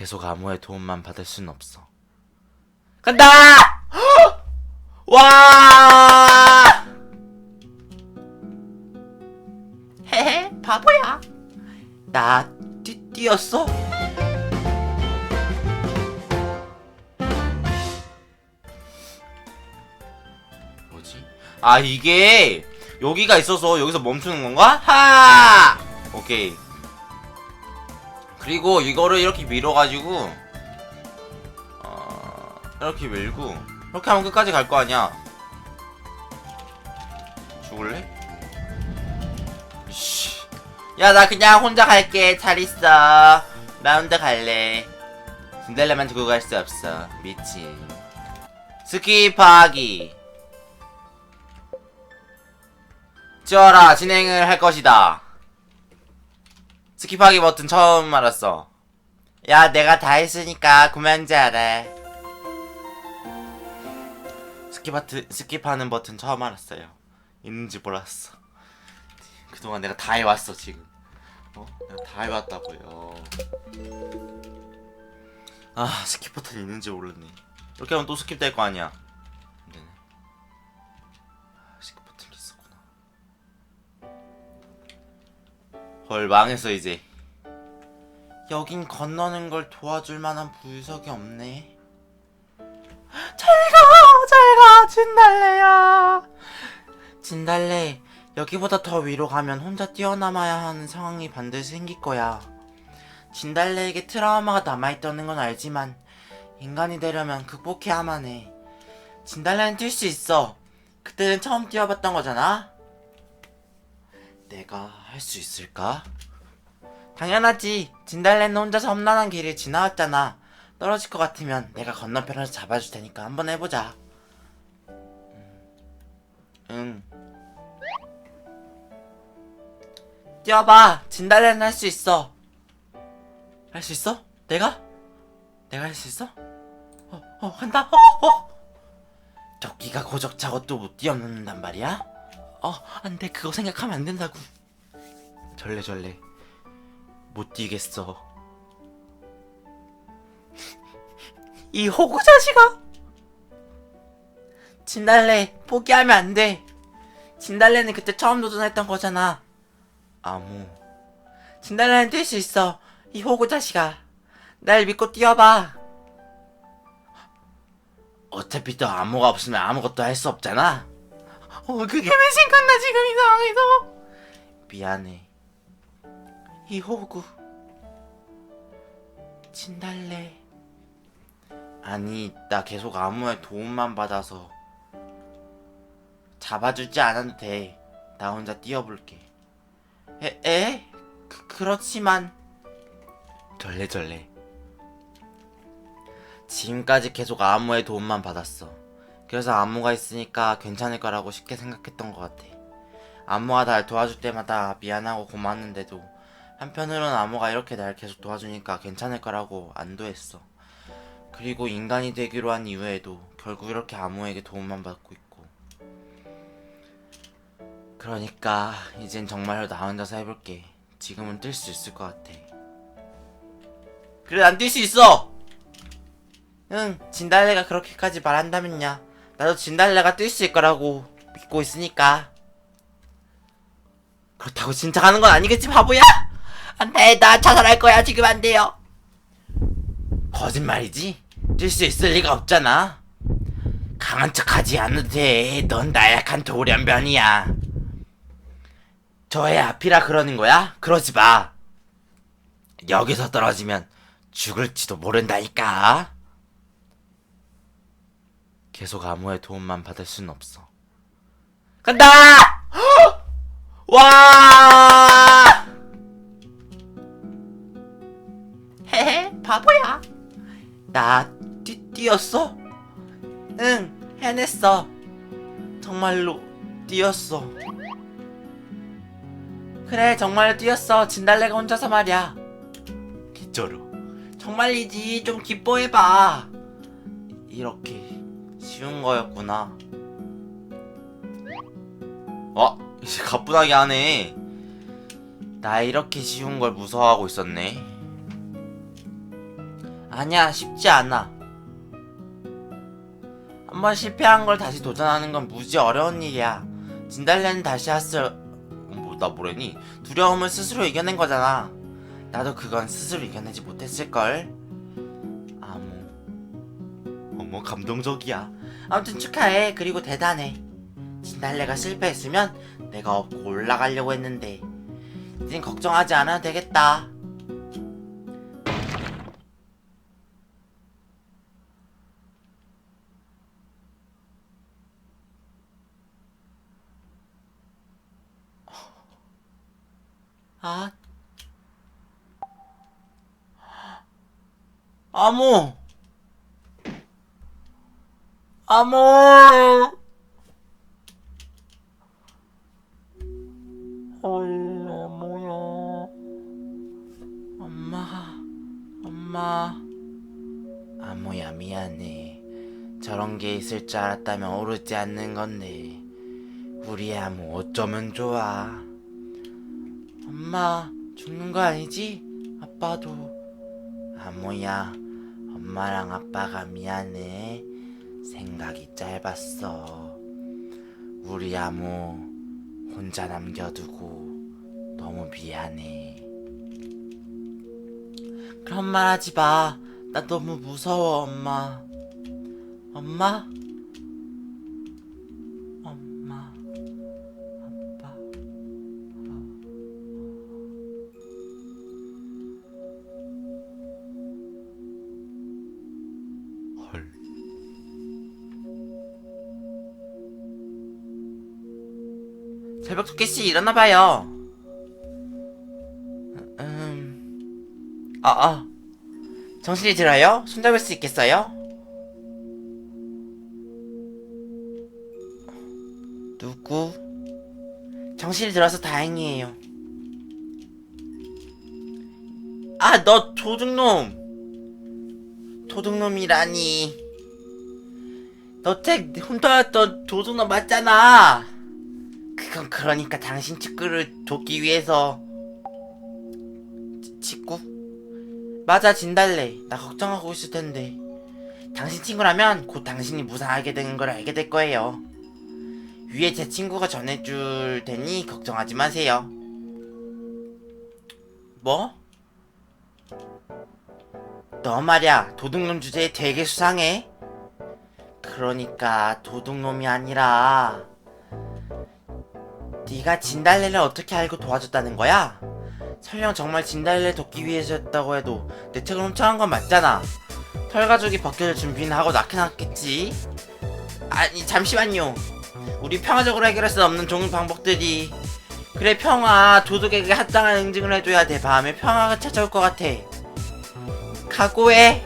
계속 암호의 도움만 받을 순 없어. 간다! 와! 헤헤, 바보야. 나 뛰, 뛰었어? 뭐지? 아, 이게 여기가 있어서 여기서 멈추는 건가? 하! 오케이. 그리고 이거를 이렇게 밀어가지고 어, 이렇게 밀고 이렇게 하면 끝까지 갈 거 아니야 죽을래? 씨. 야, 나 그냥 혼자 갈게. 잘 있어. 나 혼자 갈래. 진달래만 두고 갈 수 없어. 미친. 스킵하기. 지어라. 진행을 할 것이다. 스킵하기 버튼 처음 알았어. 야, 내가 다 했으니까 그만 잘해. 스킵 버튼, 스킵하는 버튼 처음 알았어요. 있는지 몰랐어. 그동안 내가 다 해왔어, 지금. 어? 내가 다 해왔다고요. 아, 스킵 버튼 있는지 몰랐네. 이렇게 하면 또 스킵 될 거 아니야. 헐, 망했어, 이제. 여긴 건너는 걸 도와줄 만한 부유석이 없네. 잘 가, 잘 가, 진달래야. 진달래, 여기보다 더 위로 가면 혼자 뛰어남아야 하는 상황이 반드시 생길 거야. 진달래에게 트라우마가 남아있다는 건 알지만, 인간이 되려면 극복해야만 해. 진달래는 뛸 수 있어. 그때는 처음 뛰어봤던 거잖아? 내가 할 수 있을까? 당연하지. 진달래는 혼자서 험난한 길을 지나왔잖아. 떨어질 것 같으면 내가 건너편에서 잡아줄 테니까 한번 해보자. 응. 뛰어봐. 진달래는 할 수 있어. 할 수 있어? 내가? 내가 할 수 있어? 어, 어, 간다. 어, 어. 토끼가 고적차고 또 못 뛰어넘는단 말이야? 어, 안 돼. 그거 생각하면 안 된다고. 절레절레. 못 뛰겠어. 이 호구 자식아! 진달래, 포기하면 안 돼. 진달래는 그때 처음 도전했던 거잖아. 아무. 진달래는 뛸 수 있어. 이 호구 자식아. 날 믿고 뛰어봐. 어차피 또 암호가 없으면 아무것도 할 수 없잖아. 어, 그게 왜 생각나, 지금 이 상황에서? 미안해. 이 호구. 진달래. 아니, 나 계속 암호의 도움만 받아서 잡아주지 않아도 돼. 나 혼자 뛰어볼게. 에? 에? 그, 그렇지만 절레절레 지금까지 계속 암호의 도움만 받았어. 그래서 암호가 있으니까 괜찮을 거라고 쉽게 생각했던 것 같아. 암호가 날 도와줄 때마다 미안하고 고마웠는데도 한편으로는 암호가 이렇게 날 계속 도와주니까 괜찮을 거라고 안도했어. 그리고 인간이 되기로 한 이후에도 결국 이렇게 암호에게 도움만 받고 있고. 그러니까 이젠 정말로 나 혼자서 해볼게. 지금은 뛸 수 있을 것 같아. 그래 난 뛸 수 있어. 응 진달래가 그렇게까지 말한다면야 나도 진달래가 뛸 수 있을 거라고 믿고 있으니까. 그렇다고 진짜 가는 건 아니겠지 바보야? 안 돼 나 자살할 거야 지금 안 돼요. 거짓말이지? 뛸 수 있을 리가 없잖아. 강한 척 하지 않아도 돼. 넌 나약한 돌연변이야. 저의 앞이라 그러는 거야? 그러지 마. 여기서 떨어지면 죽을지도 모른다니까. 계속 암호의 도움만 받을 순 없어. 간다! 와! 헤헤, 바보야. 나 뛰, 뛰었어? 응, 해냈어. 정말로 뛰었어. 그래, 정말로 뛰었어. 진달래가 혼자서 말이야. 기쩌루. 정말이지. 좀 기뻐해봐. 이렇게 쉬운 거였구나. 어, 이제 가뿐하게 하네. 나 이렇게 쉬운 걸 무서워하고 있었네. 아니야, 쉽지 않아. 한번 실패한 걸 다시 도전하는 건 무지 어려운 일이야. 진달래는 다시 어, 뭐, 나 뭐래니? 두려움을 스스로 이겨낸 거잖아. 나도 그건 스스로 이겨내지 못했을걸. 아무. 어머, 감동적이야. 아무튼 축하해. 그리고 대단해. 진달래가 실패했으면 내가 업고 올라가려고 했는데. 이젠 걱정하지 않아도 되겠다. 아. 아무. 아무. 헐, 뭐야. 엄마, 엄마. 아무야, 미안해. 저런 게 있을 줄 알았다면 오르지 않는 건데. 우리 아무 어쩌면 좋아. 엄마, 죽는 거 아니지? 아빠도. 아무야, 엄마랑 아빠가 미안해. 생각이 짧았어. 우리 아무 혼자 남겨두고 너무 미안해. 그런 말 하지 마. 나 너무 무서워, 엄마. 엄마? 토끼씨 일어나봐요. 음, 아, 아. 정신이 들어요? 손잡을 수 있겠어요? 누구? 정신이 들어서 다행이에요. 아, 너 도둑놈! 도둑놈이라니. 너 책 훔쳐왔던 도둑놈 맞잖아! 그건 그러니까 당신 친구를 돕기 위해서. 치, 친구? 맞아 진달래. 나 걱정하고 있을 텐데. 당신 친구라면 곧 당신이 무사하게 되는 걸 알게 될 거예요. 위에 제 친구가 전해줄 테니 걱정하지 마세요. 뭐? 너 말야 도둑놈 주제에 되게 수상해. 그러니까 도둑놈이 아니라 네가 진달래를 어떻게 알고 도와줬다는 거야? 설령 정말 진달래를 돕기 위해서였다고 해도 내 책을 훔쳐간 건 맞잖아. 털가족이 벗겨질 준비는 하고 났겠지. 아니 잠시만요. 우리 평화적으로 해결할 수 없는 종인 방법들이 그래 평화 도둑에게 합당한 응징을 해줘야 돼 밤에 평화가 찾아올 것 같아. 각오해.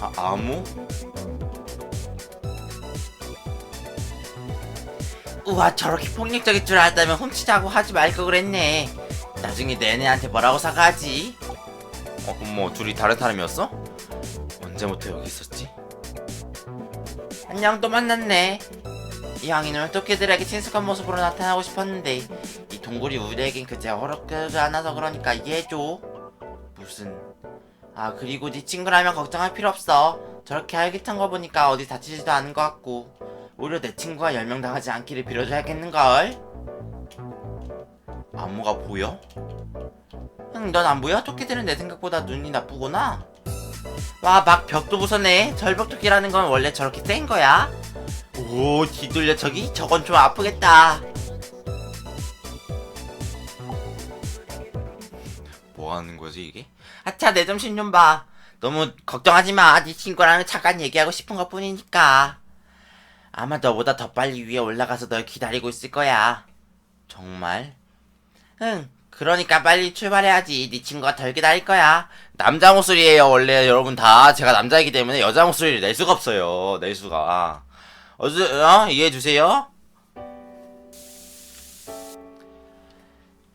아, 아무? 우와 저렇게 폭력적일 줄 알았다면 훔치자고 하지 말 걸 그랬네. 나중에 내내한테 뭐라고 사과하지? 어, 어머 둘이 다른 사람이었어? 언제부터 여기 있었지? 안녕 또 만났네. 이왕이는 토끼들에게 친숙한 모습으로 나타나고 싶었는데 이 동굴이 우리에겐 그제 어렵지도 않아서 그러니까 이해해줘. 무슨? 아 그리고 네 친구라면 걱정할 필요 없어. 저렇게 활기찬 거 보니까 어디 다치지도 않은 것 같고 오히려 내 친구가 열명당하지 않기를 빌어줘야겠는걸? 안무가 보여? 응, 넌 안 보여? 토끼들은 내 생각보다 눈이 나쁘구나. 와, 막 벽도 부서네. 절벽토끼라는 건 원래 저렇게 센 거야. 오, 뒤돌려 저기? 저건 좀 아프겠다. 뭐 하는 거지, 이게? 아차, 내 점심 좀 봐. 너무 걱정하지 마. 네 친구랑 잠깐 얘기하고 싶은 것 뿐이니까. 아마 너보다 더 빨리 위에 올라가서 널 기다리고 있을 거야. 정말? 응. 그러니까 빨리 출발해야지. 네 친구가 덜 기다릴 거야. 남자 목소리예요. 원래 여러분 다 제가 남자이기 때문에 여자 목소리를 낼 수가 없어요. 낼 수가. 어서 어? 이해해 주세요.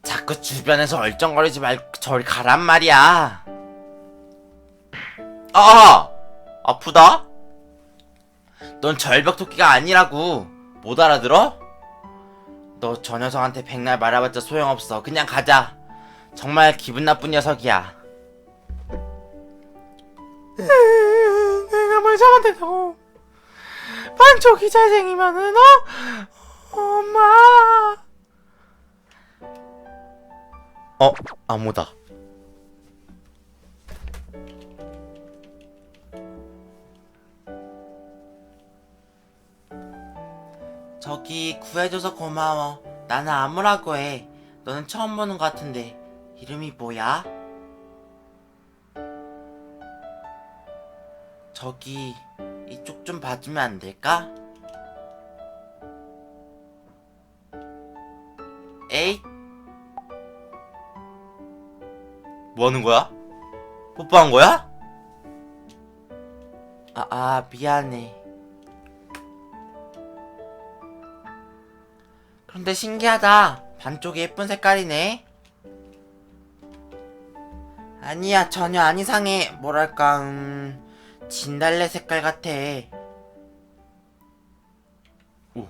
자꾸 주변에서 얼쩡거리지 말고 저리 가란 말이야. 아! 아프다? 넌 절벽 토끼가 아니라고 못 알아들어? 너 저 녀석한테 백날 말해봤자 소용없어. 그냥 가자. 정말 기분 나쁜 녀석이야. 내가 뭘 잘못했다고 반쪽이 잘생기면은 어? 엄마 어, 암호다. 저기 구해줘서 고마워. 나는 암호라고 해. 너는 처음 보는 것 같은데 이름이 뭐야? 저기 이쪽 좀 봐주면 안 될까? 에잇 뭐 하는 거야? 뽀뽀한 거야? 아, 아, 미안해. 그런데 신기하다. 반쪽이 예쁜 색깔이네. 아니야, 전혀 안 이상해. 뭐랄까, 음, 진달래 색깔 같아. 오.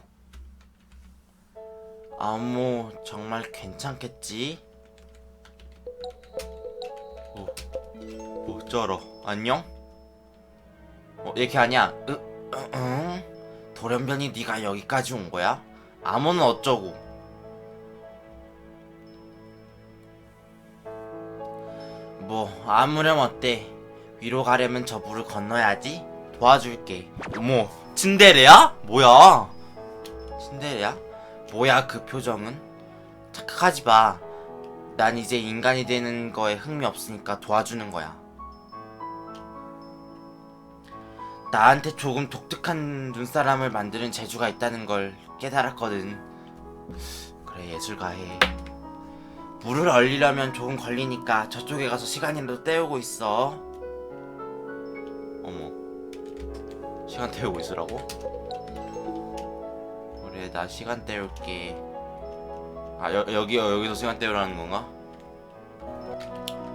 아무, 정말 괜찮겠지? 오, 오, 쩔어. 안녕? 어, 얘 걔 아니야. 으, 으, 응? 돌연변이 네가 여기까지 온 거야? 암호는 어쩌고? 뭐 아무렴 어때? 위로 가려면 저 물을 건너야지. 도와줄게. 어머, 친데레야? 뭐야? 친데레야? 뭐야 그 표정은? 착각하지 마. 난 이제 인간이 되는 거에 흥미 없으니까 도와주는 거야. 나한테 조금 독특한 눈사람을 만드는 재주가 있다는 걸 깨달았거든. 그래, 예술가 해. 물을 얼리려면 조금 걸리니까 저쪽에 가서 시간이라도 때우고 있어. 어머. 시간 때우고 있으라고? 그래, 나 시간 때울게. 아, 여, 여기, 여기서 시간 때우라는 건가?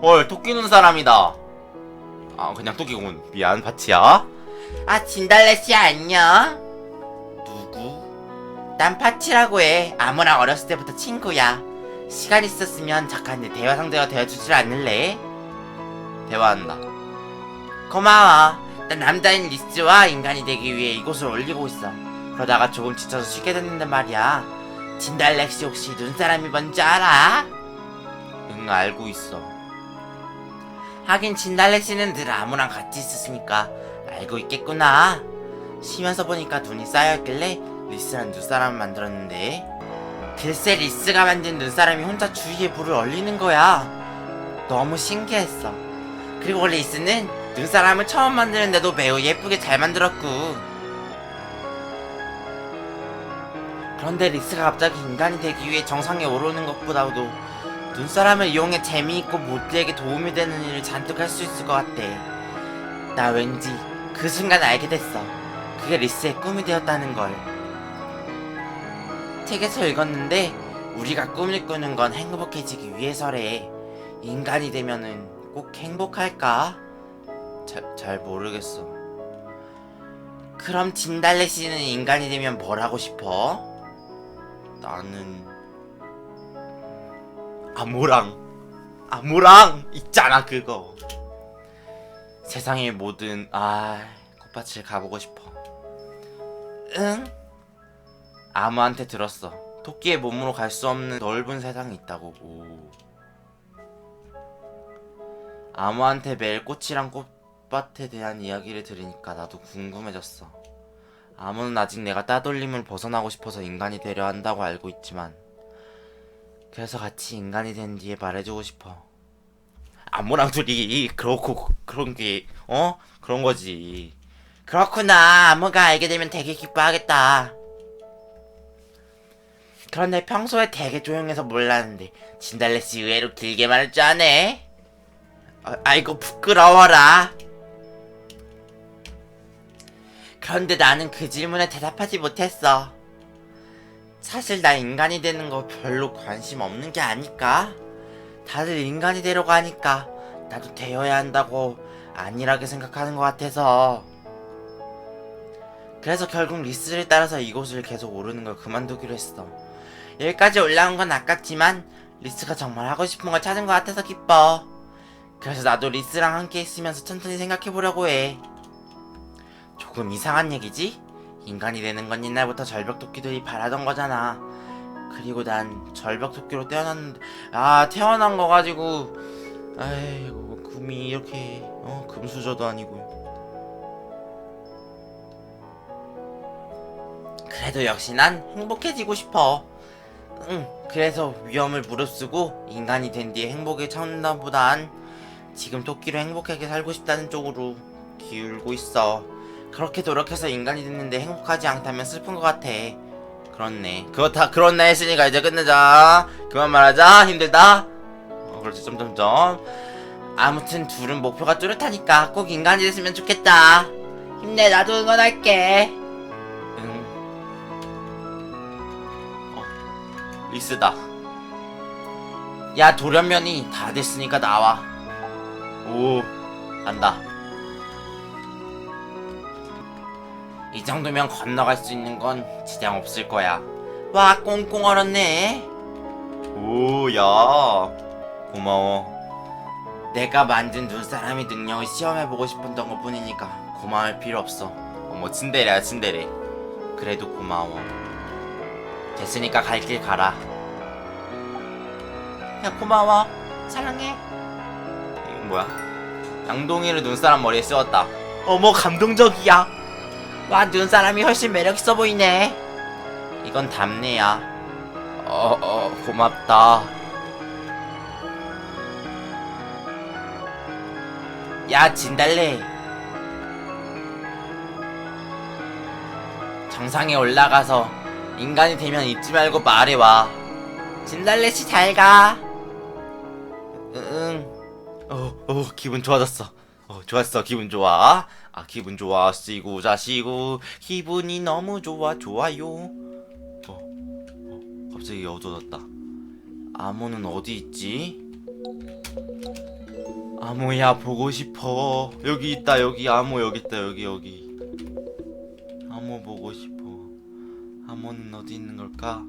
헐, 토끼 눈 사람이다. 아, 그냥 토끼군. 미안, 파치야. 아, 진달래씨 안녕. 난 파치라고 해. 아무랑 어렸을 때부터 친구야. 시간 있었으면 내 대화 상대가 되어주질 않을래? 대화한다. 고마워. 난 남자인 리스와 인간이 되기 위해 이곳을 올리고 있어. 그러다가 조금 지쳐서 쉬게 됐는데 말이야. 진달래씨 혹시 눈사람이 뭔지 알아? 응, 알고 있어. 하긴 진달래씨는 늘 아무랑 같이 있었으니까 알고 있겠구나. 쉬면서 보니까 눈이 쌓여있길래 리스란 눈사람을 만들었는데 글쎄 리스가 만든 눈사람이 혼자 주위에 불을 얼리는 거야. 너무 신기했어. 그리고 리스는 눈사람을 처음 만드는데도 매우 예쁘게 잘 만들었고. 그런데 리스가 갑자기 인간이 되기 위해 정상에 오르는 것보다도 눈사람을 이용해 재미있고 모두에게 도움이 되는 일을 잔뜩 할 수 있을 것 같대. 나 왠지 그 순간 알게 됐어. 그게 리스의 꿈이 되었다는 걸. 책에서 읽었는데 우리가 꿈을 꾸는 건 행복해지기 위해서래. 인간이 되면은 꼭 행복할까? 잘, 잘 모르겠어. 그럼 진달래 씨는 인간이 되면 뭘 하고 싶어? 나는 아모랑 아모랑 있잖아 그거. 세상의 모든 아 꽃밭을 가보고 싶어. 응? 아무한테 들었어. 토끼의 몸으로 갈 수 없는 넓은 세상이 있다고. 오. 아무한테 매일 꽃이랑 꽃밭에 대한 이야기를 들으니까 나도 궁금해졌어. 아무는 아직 내가 따돌림을 벗어나고 싶어서 인간이 되려 한다고 알고 있지만 그래서 같이 인간이 된 뒤에 말해주고 싶어. 아무랑 둘이 그렇고 그런 게 어? 그런 거지. 그렇구나. 아무가 알게 되면 되게 기뻐하겠다. 그런데 평소에 되게 조용해서 몰랐는데 진달래씨 의외로 길게 말할 줄 아네. 아, 아이고 부끄러워라. 그런데 나는 그 질문에 대답하지 못했어. 사실 나 인간이 되는 거 별로 관심 없는 게 아닐까? 다들 인간이 되려고 하니까 나도 되어야 한다고 안일하게 생각하는 것 같아서. 그래서 결국 리스를 따라서 이곳을 계속 오르는 걸 그만두기로 했어. 여기까지 올라온 건 아깝지만 리스가 정말 하고 싶은 걸 찾은 것 같아서 기뻐. 그래서 나도 리스랑 함께 있으면서 천천히 생각해 보려고 해. 조금 이상한 얘기지? 인간이 되는 건 옛날부터 절벽 토끼들이 바라던 거잖아. 그리고 난 절벽 토끼로 태어났는데, 아, 태어난 거 가지고, 아이고, 금이 이렇게, 어, 금수저도 아니고. 그래도 역시 난 행복해지고 싶어. 응, 그래서 위험을 무릅쓰고 인간이 된 뒤에 행복을 찾는다 보단 지금 토끼로 행복하게 살고 싶다는 쪽으로 기울고 있어. 그렇게 노력해서 인간이 됐는데 행복하지 않다면 슬픈 것 같아. 그렇네. 그렇다, 그렇네 했으니까 이제 끝내자. 그만 말하자. 힘들다. 어, 그렇지, 점점점. 아무튼 둘은 목표가 뚜렷하니까 꼭 인간이 됐으면 좋겠다. 힘내, 나도 응원할게. 리스다. 야, 돌연면이 다 됐으니까 나와. 오, 간다. 이 정도면 건너갈 수 있는 건 지장 없을 거야. 와, 꽁꽁 얼었네. 오, 야. 고마워. 내가 만든 눈사람이 능력을 시험해보고 싶었던 것 뿐이니까 고마울 필요 없어. 어머, 츤데레야, 츤데레. 그래도 고마워. 됐으니까 갈 길 가라. 야, 고마워. 사랑해. 이건 뭐야? 양동이를 눈사람 머리에 씌웠다. 어머, 감동적이야. 와, 눈사람이 훨씬 매력있어 보이네. 이건 담내야. 어, 어, 고맙다. 야, 진달래. 정상에 올라가서 인간이 되면 잊지 말고 말해와. 진달래 씨 잘 가. 응. 어, 어, 기분 좋아졌어. 어, 좋았어. 기분 좋아. 아, 기분 좋아. 쓰고 자시고 기분이 너무 좋아. 좋아요. 어, 어 갑자기 어두워졌다. 암호는 어디 있지? 암호야 보고 싶어. 여기 있다. 여기 암호 여기 있다. 여기 여기. 암호 보고 싶어. 암호는 어디 있는 걸까?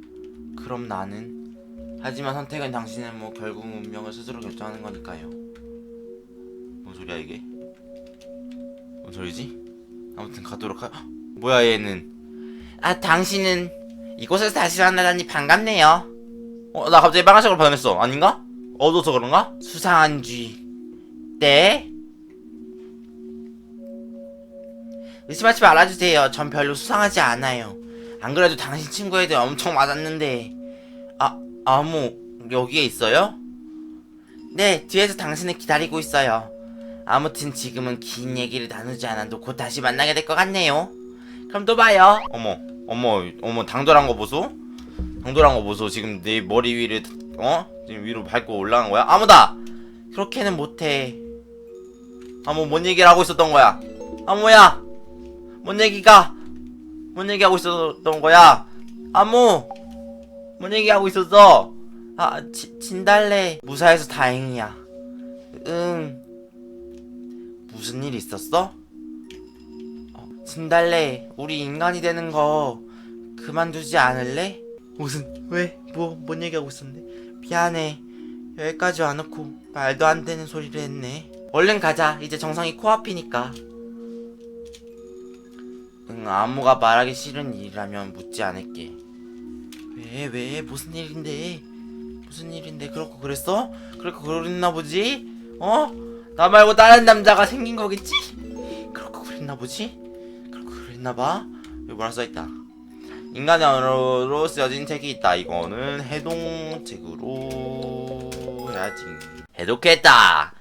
그럼 나는 하지만 선택은 당신의 뭐 결국 운명을 스스로 결정하는 거니까요. 뭔 소리야 이게? 뭔 소리지? 아무튼 가도록 하. 헉, 뭐야 얘는? 아 당신은 이곳에서 다시 만나다니 반갑네요. 어 나 갑자기 빨간색으로 변했어. 아닌가? 어두워서 그런가? 수상한 쥐. 네. 의심하지 말아주세요. 전 별로 수상하지 않아요. 안 그래도 당신 친구애들 엄청 맞았는데. 아, 아무, 여기에 있어요? 네, 뒤에서 당신을 기다리고 있어요. 아무튼 지금은 긴 얘기를 나누지 않아도 곧 다시 만나게 될 것 같네요. 그럼 또 봐요. 어머, 어머, 어머, 당돌한 거 보소? 당돌한 거 보소. 지금 내 머리 위를, 어? 지금 위로 밟고 올라간 거야? 아무다! 그렇게는 못해. 아무, 뭔 얘기를 하고 있었던 거야? 아무야! 뭔 얘기가? 뭔 얘기하고 있었던 거야? 아무! 뭔 얘기하고 있었어? 아, 지, 진달래. 무사해서 다행이야. 응. 무슨 일 있었어? 어, 진달래, 우리 인간이 되는 거 그만두지 않을래? 무슨, 왜? 뭐, 뭔 얘기하고 있었는데? 미안해. 여기까지 와놓고 말도 안 되는 소리를 했네. 얼른 가자. 이제 정상이 코앞이니까. 응, 아무가 말하기 싫은 일이라면 묻지 않을게. 왜, 왜, 무슨 일인데? 무슨 일인데? 그렇고 그랬어? 그렇고 그랬나 보지? 어? 나 말고 다른 남자가 생긴 거겠지? 그렇고 그랬나 보지? 그렇고 그랬나 봐. 여기 뭐라 써있다. 인간의 언어로 쓰여진 책이 있다. 이거는 해동책으로 해야지. 해독했다.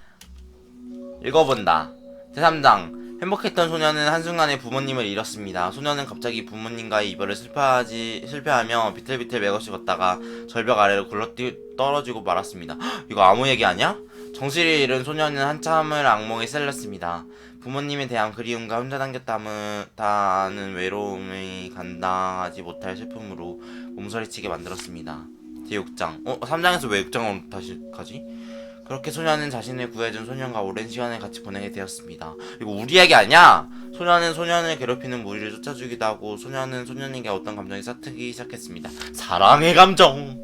읽어본다. 제3장. 행복했던 소녀는 한순간에 부모님을 잃었습니다. 소녀는 갑자기 부모님과의 이별을 슬퍼하지, 실패하며 비틀비틀 맥없이 걷다가 절벽 아래로 굴러뛰 떨어지고 말았습니다. 헉, 이거 아무 얘기 아니야? 정신을 잃은 소녀는 한참을 악몽에 셀렸습니다. 부모님에 대한 그리움과 혼자 당겼다는 외로움이 감당하지 못할 슬픔으로 몸서리치게 만들었습니다. 제6장. 어, 3장에서 왜 6장으로 다시 가지? 그렇게 소녀는 자신을 구해준 소년과 오랜 시간을 같이 보내게 되었습니다. 이거 우리 얘기 아니야? 소녀는 소년을 괴롭히는 무리를 쫓아주기도 하고 소녀는 소년에게 어떤 감정이 싹트기 시작했습니다. 사랑의 감정!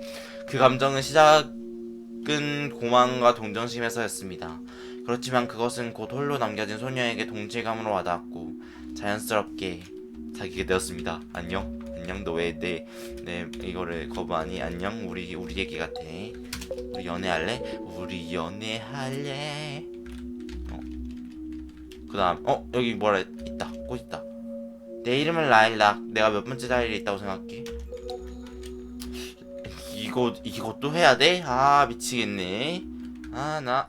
그 감정은 시작은 고망과 동정심에서였습니다. 그렇지만 그것은 곧 홀로 남겨진 소녀에게 동질감으로 와닿았고 자연스럽게 사귀게 되었습니다. 안녕? 안녕? 너 왜 내 내 이거를 거부하니? 안녕? 우리 우리 얘기 같아. 우리 연애할래? 우리 연애할래? 어. 그 다음 어 여기 뭐라 했- 있다 꽃 있다. 내 이름은 라일락. 내가 몇 번째 자리에 있다고 생각해? 이거 이것도 해야 돼? 아 미치겠네. 아 나